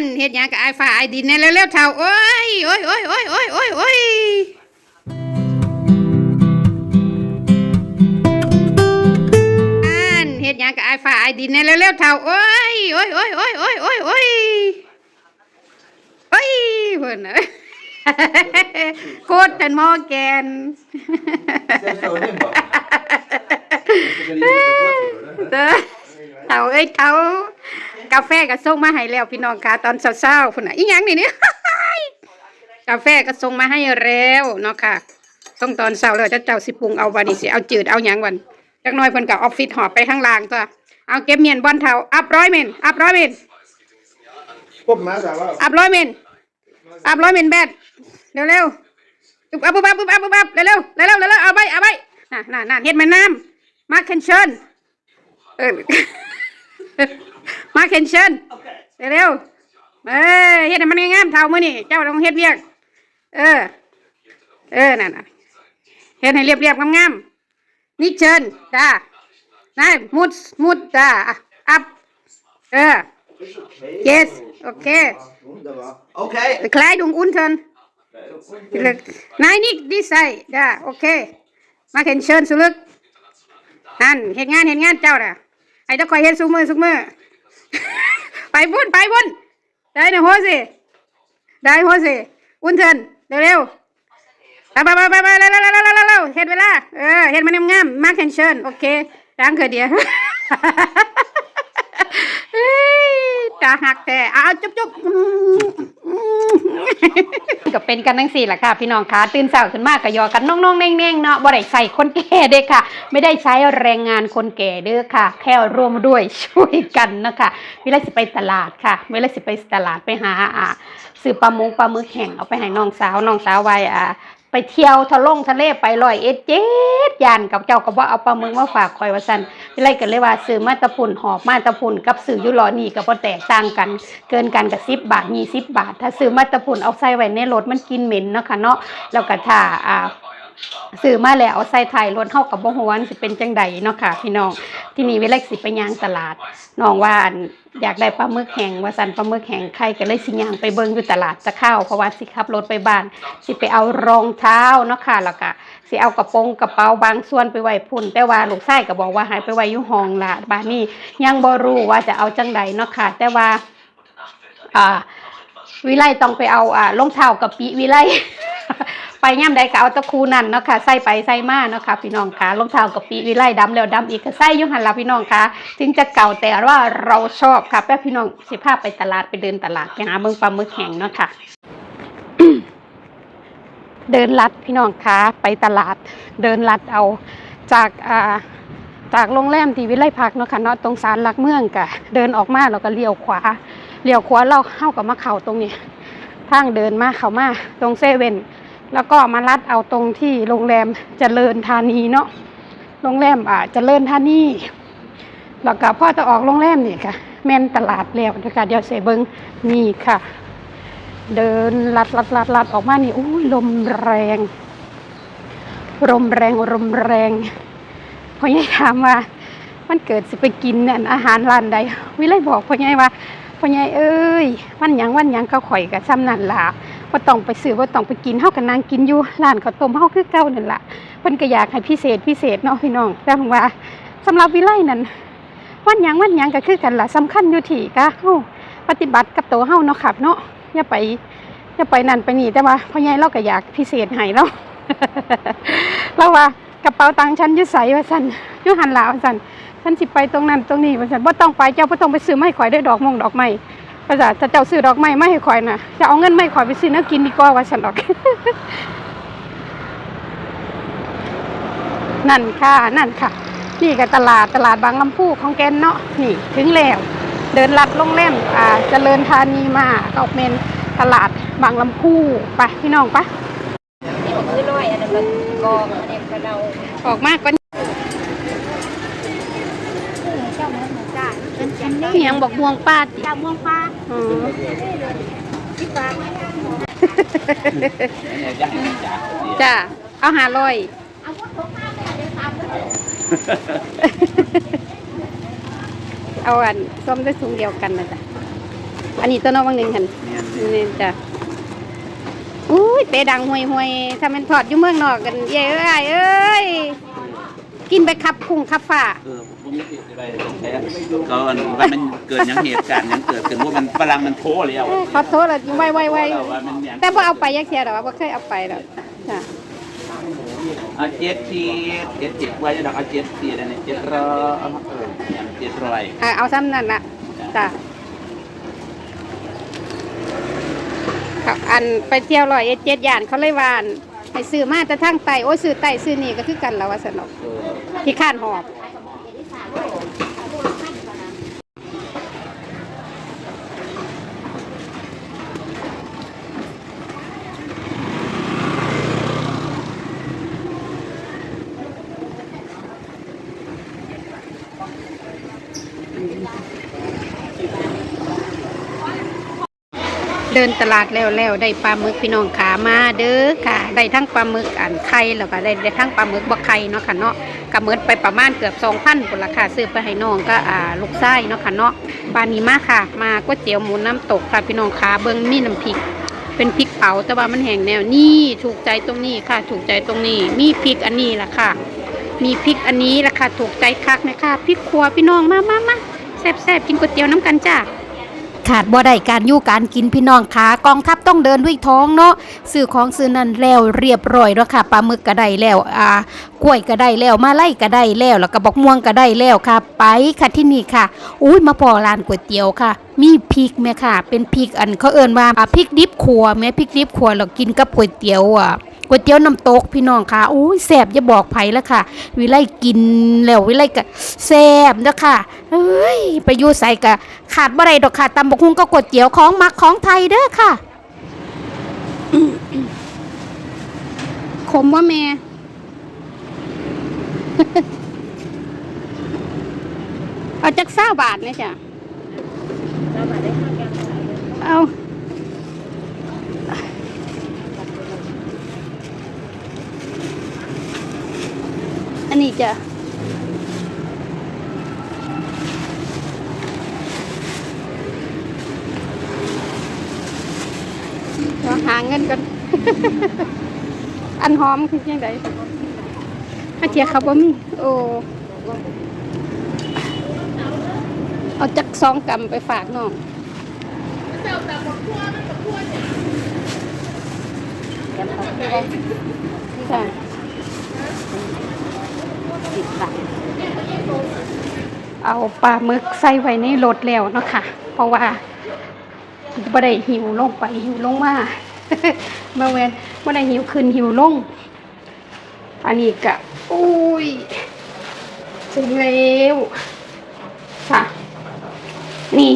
นเฮ็ดหยังกับไอ้ฟ้าไอ้ดินแน่เร็วๆเท่าโอ้ยโอ้ยโอ้ยโอ้ยโอ้ยโอ้ยโอ้ยอันเฮ็ดหยังกับไอ้ฟ้าไอ้ดินแน่เร็วๆเท่าโอ้ยโอ้ยโอ้ยโอ้ยโอ้ยโอ้ยโอ้ยโอ้ยเพิ่นน่ะโคตรเป็นหมอแกน Sen så den bara. Jag ska gå in och ta bort det, eller? เด้อ เท่าเอ้ยเท่ากาแฟก็ส่งมาให้แล้วพี่น้องค่ะตอนเช้าๆพุ่นน่ะอีหยังนี่เนี่ยกาแฟก็ส่งมาให้แล้วเนาะค่ะส่งตอนเช้าเลยจะเจ้าสิปรุงเอาบัดนี้สิเอาจืดเอาหยังวันจักหน่อยเพิ่นก็ออฟฟิศหอบไปข้างล่างตัวเอาเก็บเมียนบอนเท่าอัพร้อยเมนอัพร้อยเมน Kom med där, va? อัพร้อยเมนอัพร้อยเมนแบดเร็วเร็วๆปุ๊บอัพปุ๊บอัพปุ๊บอัพปุ๊บอัพเร็วเร็วเร็วเร็วเร็วเร็วเอาไปเอาไปน่ะน่ะน่ะเฮ็ดแม่น้ำมาเคนเชิญเออ มาเคนเชิญเร็วๆเออเฮ็ดให้มันงามๆเท่ามื้อนี้เจ้าต้องเฮ็ดเวียก เออ เออนั่นน่ะเฮ็ดให้เรียบๆงามๆนี่เชิญจ้านายมุดมุดจ้าอะอัพเออ yes โอเค Wunderbar. Okej. Kleidung unten. Nein, nicht die Seite. Da, okay. Mach ihn schön zurück. นั่นเห็นงานเห็นงานเจ้าน่ะ ไอ้เจ้าคอยเฮ็ดซุกมือซุกมือไปบุญไปบุญได้นะโฮสิได้โฮสิอุ่นเถินเร็วเร็วๆไปไปไปไปไปเร็วเร็วเร็วเร็วเร็วเวลาเออเห็นมันงามมาเทนเชิญโอเคล้างเกิดเดียวาหักแต่เอาจุ๊บจุ๊บก็เป็นกันทั้งสี่แหละค่ะ พี่น้องคะตื่นเช้าขึ้นมากก็ยอกันน้องๆแน่งๆเนาะบ่ได้ใส่คนแก่เด้ค่ะ ไม่ได้ใช้แรงงานคนแก่เด้อค่ะ แค่ร่วมด้วยช่วยกันเนาะคะเวลาสิไปตลาดค่ะเวลาสิไปตลาดไปหาอ่าซื้อปลาหมูปลาหมึกแห้งเอาไปให้น้องสาวน้องสาวไว้อ่า ไปเที่ยวทะลงทะเลไปลอยเอ็ดเจ็ดยานกับเจ้าก็บ่เอาปลาหมึกมาฝากคอยว่าซั่นวิไลก็เลยว่าซื้อมาตะพุ่นหอบมาตะพุ่นกับซื้อยุลอนี่ก็บ่แตกต่างกัน เกินกันกับสิบบาท20บาท ถ้าซื้อมาตะพุ่นเอาใส่ไว้ในรถมันกินเหม็นเนาะค่ะเนาะแล้วก็ถ้าอ่า ซื้อมาแล้วเอาใส่ถ่ายรถเฮากับบ่ฮู้ว่ามันสิเป็นจังใดเนาะค่ะ พี่น้องที่นี่เวลาสิไปย่างตลาดน้องว่าอันอยากได้ปลาหมึกแห้งว่าซั่นปลาหมึกแห้งไข่ก็เลยสิย่างไปเบิ่งอยู่ตลาดจะเข้าเพราะว่าสิขับรถไปบ้าน สิไปเอารองเท้าเนาะค่ะแล้วก็สิเอากระโปรงกระเป๋าบางส่วนไปไว้พุ่น แต่ว่าลูกชายก็บอกว่าให้ไปไว้อยู่ห้องละบ้านนี้ยังบ่รู้ว่าจะเอาจังใดเนาะค่ะ แต่ว่าอ่าวิไลต้องไปเอาอ่ารองเท้ากับปีวิไล ไปย่ำใดก็เอาตะคูนั่นเนาะค่ะใส่ไปใส่มาเนาะค่ะพี่น้องค่ะรองเท้ากับปีวิไลดำแล้วดำอีกก็ใส่ยุ่หันละพี่น้องค่ะ ถึงจะเก่าแต่ว่าเราชอบค่ะแป๊บพี่น้องสิพาไปตลาดไปเดินตลาดไปหาเบิ่งปลาหมึกแห้งเนาะค่ะเดินลัดพี่น้องคะไปตลาดเดินลัดเอาจากอ่าจากโรงแรมที่วิไลพักเนาะค่ะเนาะตรงศาลหลักเมืองกะเดินออกมาแล้วก็เลี้ยวขวาเลี้ยวขวาเราเข้ากับมาเข่าตรงนี้ทางเดินมาเข้ามาตรงเซเว่น แล้วก็มาลัดเอาตรงที่โรงแรมเจริญธานีเนาะโรงแรมอ่าเจริญธานีแล้วก็พ่อจะออกโรงแรมนี่ค่ะ แม่นตลาดแล้วนะคะเดี๋ยวเสเบิงนี่ค่ะ เดินลัดลัดลัดลัดออกมานี่อุ้ยลมแรงลมแรงลมแรงพ่อใหญ่ถามว่า มันเกิดสิไปกินเนี่ยอาหารร้านใดวิไลบอกพ่อใหญ่ว่าพ่อใหญ่เอ้ยวันหยังวันหยังก็ข่อยกับซ้ำนั่นล่ะ ว่าต้องไปซื้อว่าต้องไปกินเฮากันนางกินอยู่ร้านข้าวต้มเฮาคือเก่านั่นล่ะเพิ่นก็อยากให้พิเศษพิเศษเนาะพี่น้องแต่ผมว่าสำหรับวิไลนั่นวันยังวันยังก็คือกันล่ะสำคัญอยู่ที่กะเฮาปฏิบัติกับตัวเฮาเนาะครับเนาะอย่าไปอย่าไปนั่นไปนี่แต่ว่าพ่อใหญ่เราก็อยากพิเศษให้เราเราว่ากระเป๋าตังค์ฉันยึดใส่ว่าสันอยุหันหลาว่าสันฉันสิไปตรงนั้นตรงนี้ว่าสันบ่ต้องไปเจ้าบ่ต้องไปซื้อไม้ข่อยด้วยดอกมงดอกไม้ ว่าสั่นถ้าเจ้าซื้อดอกไม้ไม่ให้ข่อยน่ะจะเอาเงินไม้ข่อยไปซื้อน้ำกินดีกว่าว่าสั่นดอก นั่นค่ะ นั่นค่ะ นี่ก็ตลาดตลาดบางลำพูของแกนเนาะนี่ ถึงแล้ว เดินลัดโรงแรมอ่าเจริญธานีมาก็เป็นตลาดบางลำพูไปพี่น้องปะนี่ผมคือน้อยอันนั้นก็กองอันนี้ก็เราออกมากก็ เจ้าเมืองจ้าเป็นจัน เพียงบอกม่วงป้าติเจ้าเมืองฟ้าอ๋อที่ฟ้าจ้าเอาหาลอยเอาพวกของข้าไปเดี๋ยวตามไปเอาอันส้มด้วยถุงเดียวกันนะจ๊ะอันนี้ตัวน้องบางหนึ่งหันแม่นนี่จ้ะอุ้ยเตะดังห่วยห่วยๆถ้ามันทอดอยู่เมืองนอกกันเย้เอ้ยเอ้ยกินไปขับคุ้งขับฟ้า เออผมไม่ติดอะไรแท้ก็อันว่ามันเกิดหยังเหตุการณ์หยังเกิดขึ้นว่ามันฝรั่งมันโทรแล้วเอ้ยขอโทษละไวไวไวเราว่ามันหยังแต่พอเอาไปยักเทียหรอกว่าเคยเอาไปหรอกจ้ะเอาเจ็ดทีเจ็ดเจ็ดไว้จะดอกเอาเจ็ดทีอะไรเนี่ยเจ็ดร้อยเอออย่างเจ็ดร้อยอะเอาซ้ำนั่นละจ้ะครับอันไปเที่ยวลอยเอ็ดเจ็ดย่านเขาเลยวาอันให้ซื้อมาแต่ทั้งไตโอ้ยซื้อไตซื้อนี่ก็คือกันแล้วว่าสนอกเออที่ข้านหอบ เดินตลาดแล้วแล้วได้ปลาหมึกพี่น้องขามาเด้อค่ะ ได้ทั้งปลาหมึกอันไข่แล้วก็ได้ได้ทั้งปลาหมึกบ่ไข่เนาะค่ะเนาะก็เมือนไปประมาณเกือบ2,000พุ่นราคาซื้อไปให้น้องก็อ่าลูกไส้เนาะค่ะเนาะปลานี้มาค่ะ มาก๋วยเตี๋ยวหมูน้ำตกค่ะพี่น้องขาเบิ่งมีน้ำพริกเป็นพริกเผาแต่ว่ามันแห้งแนวนี่ถูกใจตรงนี้ค่ะ ถูกใจตรงนี้ มีพริกอันนี้ล่ะค่ะ มีพริกอันนี้ล่ะค่ะ ถูกใจคักนะคะพริกครัวพี่น้องมามามาแซ่บๆกินก๋วยเตี๋ยวน้ำกันจ้า ขาดบ่ได้การยู่การกินพี่น้องขากองทัพต้องเดินด้วยท้องเนาะซื้อของซื้อนั่นแล้วเรียบร้อยแล้วค่ะปลาหมึกก็ได้แล้วอ่ากล้วยก็ได้แล้วมาไล่ก็ได้แล้วแล้วก็บอกม่วงก็ได้แล้วค่ะ ไปค่ะที่นี่ค่ะ อุ้ยมาพอร้านก๋วยเตี๋ยวค่ะ มีพริกแม่ค่ะ เป็นพริกอันเขาเอิ้นว่าพริกดิบขัวแม่พริกดิบขัวแล้วกินกับก๋วยเตี๋ยวอะ ก๋วยเตี๋ยวน้ำตกพี่น้องค่ะอุ้ยแซ่บอย่าบอกไผแล้วค่ะ วิไลกินแล้ววิไลก็แซ่บเด้อค่ะเอ้ยไปอยู่ใส่กะขาดบ่ได้ดอกค่ะตำบักหุ่งก็ก๋วยเตี๋ยวของมักของไทยเด้อค่ะขมว่าแม่เอาจักเศร้าบาทเลยจ้ะเรามาได้ข้าแกงอะเอาอันนี้ จ้ะเราหาเงินกันอันหอมคือยังไงอาเทียครับว่ามีโอ้เอาจักสองกำไปฝากน้องใช่ ค่ะเอาปลาหมึกใส่ไว้ในรถแล้วเนาะค่ะ เพราะว่าบ่ได้หิวลงไปหิวลงมาเมื่อเวนบ่ได้หิวขึ้นหิวลง อันนี้กะอุ้ยถึงแล้วค่ะ นี่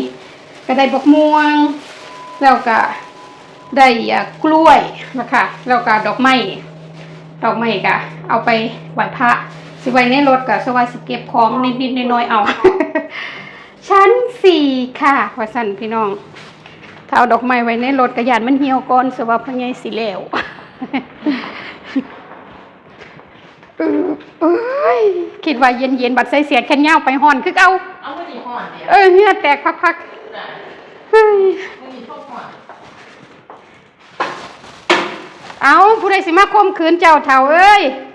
ก็ได้บกม่วง แล้วก็ได้อ่ากล้วยนะคะ แล้วก็ดอกไม้ ดอกไม้ก็เอาไปไหว้พระ สิไว้ในรถก็สวัสสิเก็บของนิดๆน้อยๆเอา ชั้นสี่ค่ะว่าสั่นพี่น้อง ถ้าเอาดอกไม้ไว้ในรถกระยานมันเหี่ยวก่อนสว่าพะไงสิแล้วเออเอ้ยคิดว่าเย็นๆบัดใส่เสียดแค่เงาวไปห่อนคือเอาเอาไม่ดีห่อนเนี่ยเออเหงื่อแตกพักๆเฮ้ยไม่มีชอบห่อนเอาผู้ใดสิมาข่มขืนเจ้าเถ่าเอ้ยเดี๋ยวได้มา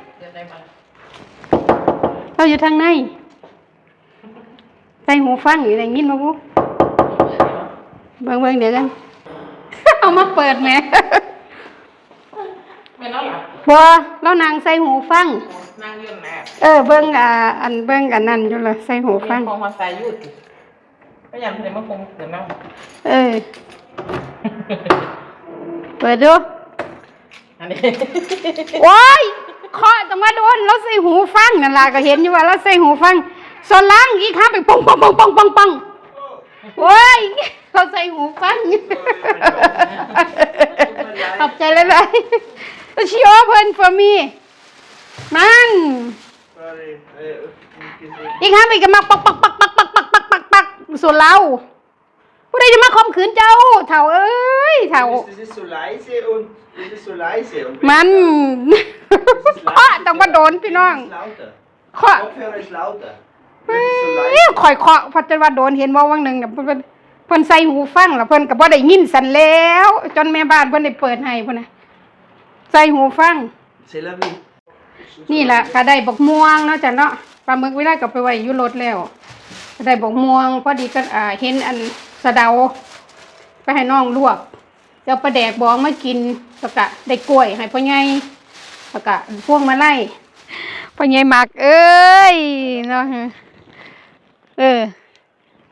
เราอยู่ทางในใส่หูฟังอยู่ในยินมาบุเบิ่งเบิ่งเดี๋ยวกันเอามาเปิดแหมไม่แล้วหรอบัวเรานางใส่หูฟัง นั่งเรื่องแม่เออเบิ่งอ่าอันเบิ่งอันนั้นอยู่เลยใส่หูฟัง คงมาใส่ยุดก็ยังเลยมาคงเดี๋ยวนั่งเออ เปิดดูอันนี้ โอ้ย เคาะต้องมาโดนเราใส่หูฟังนั่นล่ะก็เห็นอยู่ว่าเราใส่หูฟังส่วนล่างอีกข้างไปปองปองปองปองปองปองโอ้ยเราใส่หูฟังขอบใจเลยเลย she open for me มัน Sorry. Eh, uh, อีกข้างไปก็มาปักปักปักปักปักปักปักปักปักส่วนเรา ผู้ใดจะมาข่มขืนเจ้าเถ่าเอ้ยเถ่า Das ist so leise und das ist so leise. Und มันเคาะต้องมาโดนพี่น้อง Das ist lauter. เคาะ Kopfhörer ist lauter. เอ้ Das ist so ย leise. ข่อยเคาะเพอจะว่าโดนเห็นว่าวังหนึ่งเนี่ยมันเป็นเพิ่นใส่หูฟังแล้วเพิ่นก็บ่ได้ยินสันแล้ว จนแม่บ้านเพิ่นได้เปิดให้พุ่นน่ะใส่หูฟัง C'est la vie. นี่แหละก็ได้บักม่วงเนาะจ้ะเนาะปลาหมึกเวลาก็ไปไว้อยู่รถแล้วก็ได้บักม่วงพอดีก็อ่าเห็นอัน สะเดา ไปให้น้องลวกเจ้าปลาแดกบองมากินแล้วก็ได้กล้วยให้พ่อใหญ่แล้วก็พวงมาไล่พ่อใหญ่มัก เอ้ยเนาะเออ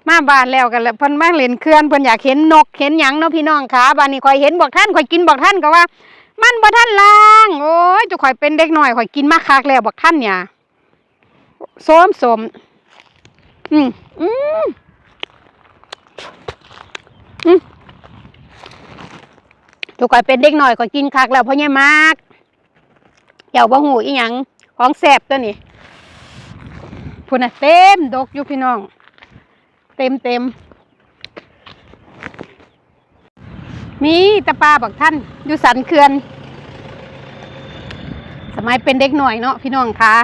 มาบ้านแล้วกันแล้วเพิ่นมาเล่นเคลื่อนเพิ่นอยากเห็นนกเห็นหยังเนาะพี่น้องขาบ้านนี้ข่อยเห็นบอกท่านข่อยกินบอกท่านก็ว่า มันบ่ท่านล้างโอ้ยจุข่อยเป็นเด็กหน้อยข่อยกินมาคักแล้วบอกท่านเนี่ยโสมสมอืมอืม อืมจุข่อยเป็นเด็กหน้อยข่อยกินคักแล้วเพราะเนี่ยมากเจ้าบ่หูอีหยังของแซ่บตัวนี้พุ่นน่ะเต็มดกอยู่พี่น้อง เต็มเต็มมีตะปลาบักท่านอยู่สันเขื่อน สมัยเป็นเด็กหน่อยเนาะพี่น้องคะ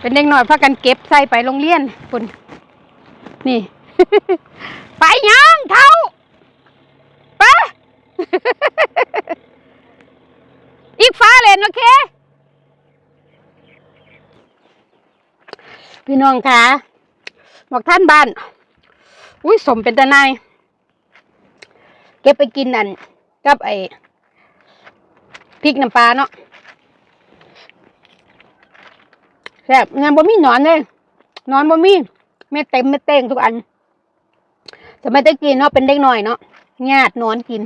เป็นเด็กหน่อยพากันเก็บใส่ไปโรงเรียนปุ่นนี่ ไปยังเท่าไปอีกฟ้าเลนโอเค พี่น้องคะบอกท่านบ้าน อุ้ยสมเป็นตะนายเก็บไปกินนั่นกับไอ้พริกน้ำปลาเนาะแซ่บงานบ่มีหนอนเลยหนอนบ่มีเม็ดเต็มเม็ดเต้งทุกอัน สมัยตะกี้เนาะเป็นเด็กหน่อยเนาะญาตินอนกิน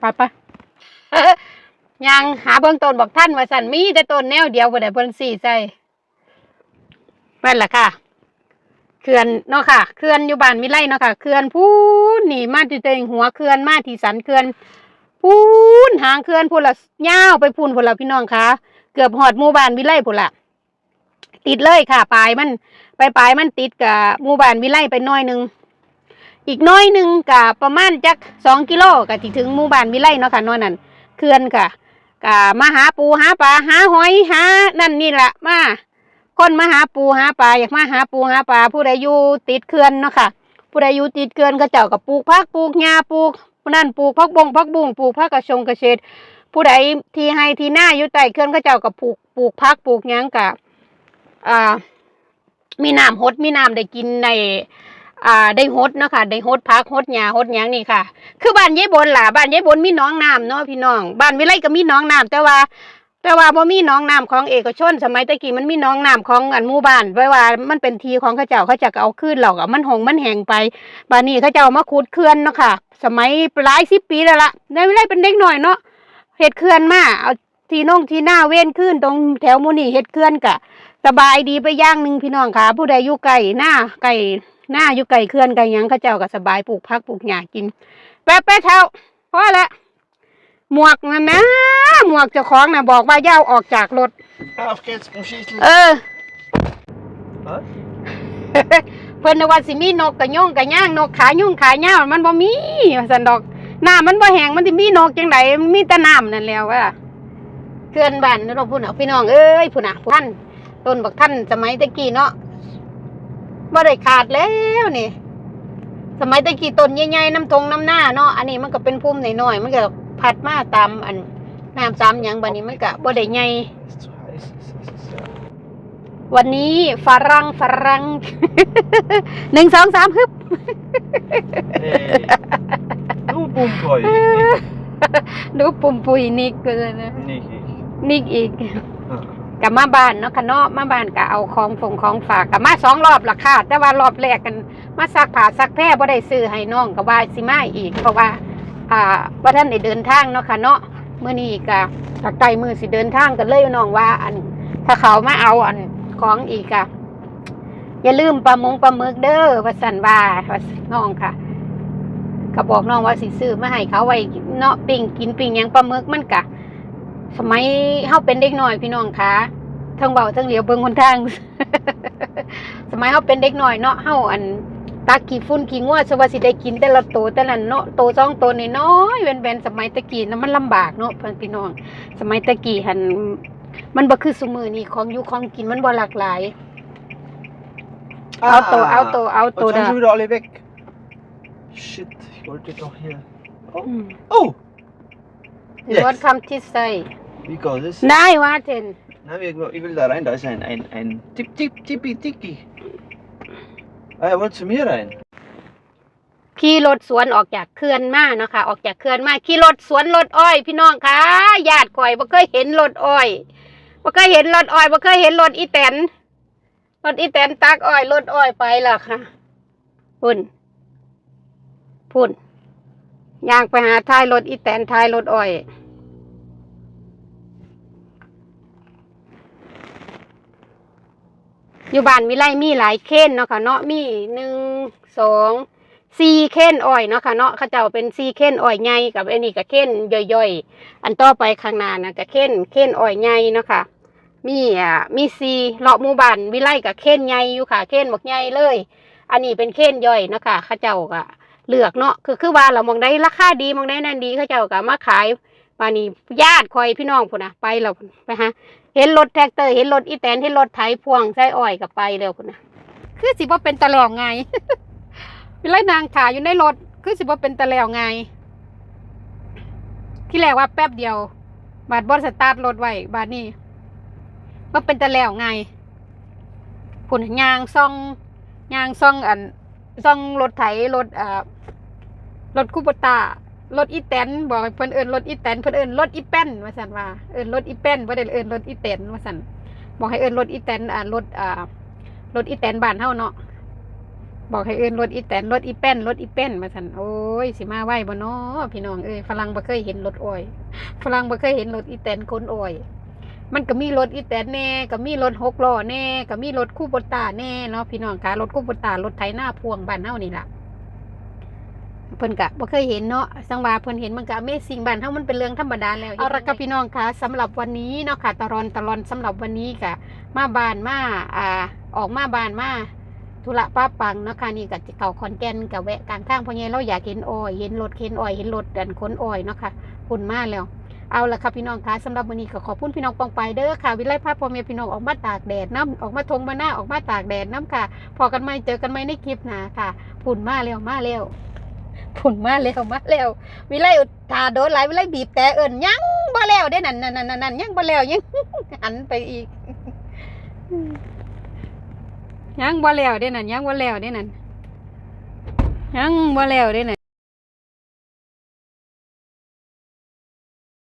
ไปไปยังหาเบื้องต้นบอกท่านว่าสันมีแต่ต้นแนวเดียวบ่ได้เพิ่นสี่ใส่นั่นแหละค่ะเขื่อนเนาะค่ะเขื่อนอยู่บ้านมิไลเนาะค่ะเขื่อนพูนนี่มาที่เตงหัวเขื่อนมาที่สันเขื่อนพูนหางเขื่อนพูนละยาวไปพูนพูนละพี่น้องค่ะ เกือบหอดหมู่บ้านวิไลพูนละ ติดเลยค่ะ ปลายมันไปปลายมันติดกับหมู่บ้านวิไลไปน้อยหนึงอีกน้อยหนึงกับประมาณจักสองกิโลกับที่ถึงหมู่บ้านวิไลเนาะค่ะน้อยนั่นเขื่อนค่ะก็มาหาปูหาปลาหาหอยหานั่นนี่แหละมาคนมาหาปูหาปลาอยากมาหาปูหาปลาผู้ใดอยู่ติดเขื่อนเนาะค่ะผู้ใดอยู่ติดเขื่อนก็เจ้ากับปลูกพักปลูกหญ้าปลูกนั่นปลูกพักบงพักบุ้งปลูกพักกระชงกระเฉดผู้ใดที่ให้ที่หน้าอยู่ใต้เขื่อนก็เจ้ากับปลูกปลูกพักปลูกหยังกะ อ่ามีน้ำหดมีน้ำได้กินในอ่าได้หดเนาะค่ะได้หดพักหดหญ้าหดหยังนี่ค่ะ คือบ้านยายบนล่ะบ้านยายบนมีน้องน้ำเนาะพี่น้อง บ้านวิไลก็มีน้องน้ำแต่ว่า แต่ว่าบ่มีน้องน้ำของเอกชน สมัยตะกี้มันมีน้องน้ำของอันหมู่บ้านไว้ว่า มันเป็นทีของเขาเจ้าเขาจะเอาขึ้นหรอกอะมันหงมันแห้งไปบ้านนี้เขาเจ้ามาขุดเขื่อนเนาะค่ะ สมัยหลายสิบปีแล้วล่ะในวิไลเป็นเด็กหน่อยเนาะเฮ็ดเขื่อนมาเอาทีน้องทีหน้าเว้นขึ้นตรงแถวมูนี่เฮ็ดเขื่อนกะ สบายดีไปอย่างหนึ่งพี่น้องค่ะ ผู้ใดอยู่ไก่หน้าไก่หน้าอยู่ไก่เขื่อนไก่หยังเขาเจ้าก็สบายปลูกพักปลูกหญ้ากิน แป๊ะแป๊ะเท่าพอละหมวกนั่นนะหมวกเจ้าของนะบอกว่าย่าเอาออกจากรถ Ah, vergeet mon schietel. เออ Wat? เพิ่นนึกว่าสิมีนกกระย่งกระย่างนกขายุ่งขาย่าวมันบ่มีว่าซั่นดอกน้ำมันบ่แห้งมันสิมีนกจังไดมันมีแต่น้ำนั่นแหล้วว่าเพื่อนบ้านเนาะพุ่นน่ะพี่น้องเอ้ยพุ่นน่ะท่าน ต้นบักท่านสมัยตะกี้เนาะบ่ได้ขาดแล้วนี่ สมัยตะกี้ต้นใหญ่ๆน้ำทงน้ำหน้าเนาะอันนี้มันก็เป็นพุ่มน้อยๆมันก็พัดมาตามอันน้ำซ้ำหยังบัดนี้มันก็บ่ได้ใหญ่ Is het zo ijs? Is het zo? วันนี้ฝรั่งฝรั่งหนึ่งสองสามฮึบ Nee. Doe boemboy. ดูปุ่มปุยนิกก็เลยนะ Nee, ik. นิกอีก Ah. กับมาบ้านเนาะค่ะเนาะมาบ้านก็เอาของฝงของฝากกับมาสองรอบละค่ะ แต่ว่ารอบแรกกันมาซักผ้าซักแพร่บ่ได้ซื้อให้น้องก็ว่าสิมาอีก เพราะว่า อ่าบ่ท่านได้เดินทางเนาะค่ะเนาะมื้อนี้ก็ตักไก่มือสิเดินทางกันเลยน้องว่า อัน ถ้าเขามาเอาอันของอีกอะอย่าลืมปลามงปลาหมึกเด้อว่าสันว่าว่าน้องค่ะก็บอกน้องว่าสิซื้อมาให้เขาไว้เนาะปิ้งกินปิ้งยังปลาหมึกมันกะ สมัยเฮาเป็นเด็กน้อยพี่น้องค่ะทั้งเบาทั้งเหลียวเบิ่งคนทาง สมัยเฮาเป็นเด็กน้อยเนาะเฮาอันตักขี้ฝุ่นขี้งัวสว่าสิได้กินแต่ละโตวแต่ละเนาะโตสองโตวน้อยๆเว้นๆสมัยตะกี้นะมันลำบากเนาะเพิ่นพี่น้อง สมัยตะกี้หันมันบ่คือซุมือนี่ของอยู่ของกินมันบ่หลากหลาย Auto, Auto, Auto Jetzt da. sind schon wieder alle weg. Shit, ich wollte doch hier. อืม Oh, You want come this side wie geht das? ได้ว่าเทน Nein, ich will- ich will da rein. Da ist ein, ein, ein Tipp, Tipp, Tippi, Tiki. Ah, er wollte zu mir rein. ขี่รถสวนออกจากเขื่อนมาเนาะค่ะ ออกจากเขื่อนมาขี่รถสวนรถอ้อย พี่น้องค่ะญาติข่อยบ่เคยเห็นรถอ้อยบ่เคยเห็นรถอ้อยบ่เคยเห็นรถอีแตนรถอีแตนตักอ้อยรถอ้อยไปล่ะค่ะพุ่นพุ่นย่างไปหาท้ายรถอีแตนท้ายรถอ้อย อยู่บ้านวิไลมีหลายเค้นเนาะค่ะเนาะมีหนึ่งสองสี่เค้นอ้อยเนาะค่ะเนาะเขาเจ้าเป็นสี่เค้นอ้อยใหญ่กับอันนี้กับเค้นย่อยๆ อันต่อไปข้างหน้านะกับเค้นเค้นอ้อยใหญ่เนาะค่ะมีอ่ามีสี่เลาะหมู่บ้านวิไลกับเค้นใหญ่อยู่ค่ะเค้นบักใหญ่เลย อันนี้เป็นเค้นย่อยเนาะค่ะเขาเจ้าก็เลือกเนาะคือคือว่าเรามองได้ราคาดีมองได้นั่นดีเขาเจ้าก็มาขายมานี่ญาติคอยพี่น้องพุ่นนะไปเราไปฮะ เห็นรถแท็กเตอร์เห็นรถอีแตนเห็นรถไถพ่วงใส่อ้อยกับไปเร็วคุณนะคือสิบ่เป็นตะแลวไงวิไลนางขาอยู่ในรถคือสิบ่เป็นตะแลวไง ที่แรกว่าแป๊บเดียว บาดบอสตาร์ทรถไว้บาดนี้ว่าเป็นตะแลวไงผุนยางซ่องยางซ่องอันซ่องรถไถรถอ่ารถคูปตา รถอีแตนบอกให้เพิ่นเอิ้นรถอีแตนเพิ่นเอิ้นรถอีแป้นว่าซั่นว่าเอิ้นรถอีแป้นบ่ได้เอิ้นรถอีแตนว่าซั่นบอกให้เอิ้นรถอีแตนอ่ารถอ่ารถอีแตนบ้านเฮาเนาะบอกให้เอิ้นรถอีแตนรถอีแป้นรถอีแป้นว่าซั่นโอ้ยสิมาไหวบ่เนาะพี่น้องเอ้ยฝรั่งบ่เคยเห็นรถอ้อยฝรั่งบ่เคยเห็นรถอีแตนคนอ้อยมันก็มีรถอีแตนแน่ก็มีรถหกล้อแน่ก็มีรถคู่บตาแน่เนาะพี่น้องคะรถคู่บตารถไถหน้าพวงบ้านเฮานี่ล่ะ เพิ่นกะบ่เคยเห็นเนาะสังว่าเพิ่นเห็นมันก็ Amazing บ้านเฮามันเป็นเรื่องธรรมดาแล้วเอาละค่ะพี่น้องค่ะสำหรับวันนี้เนาะค่ะตลอนตลอนสำหรับวันนี้ค่ะ มาบ้านมาอ่าออกมาบ้านมาธุระป้าปังเนาะค่ะนี่ก็เก่าขอนแก่นกับแวะกลางทางเพราะไงเราอยากเห็นอ้อยเห็นรถเข็นอ้อยเห็นรถดันขนอ้อยเนาะค่ะคุณมาแล้ว เอาละค่ะพี่น้องคะสำหรับวันนี้ก็ขอบคุณพี่น้องปองไปเด้อค่ะ วิไลภาพพ่อแม่พี่น้องออกมาตากแดดน้ำออกมาทงมาหน้าออกมาตากแดดน้ำค่ะ พอกันไหมเจอกันไหมในคลิปหน้าค่ะผุ่นมาเร็วมาเร็ว ผุ่นมาแล้วมาแล้ววิไลทาโดนไหลายวิไลบีบแต่เอิญยังบ่แล้วได้นั่นนั่นนั่นนั่นยังบ่แล้วยังหันไปอีกยังบ่แล้วได้นั่นยังบ่แล้วได้นั่นยังบ่แล้วได้นั่น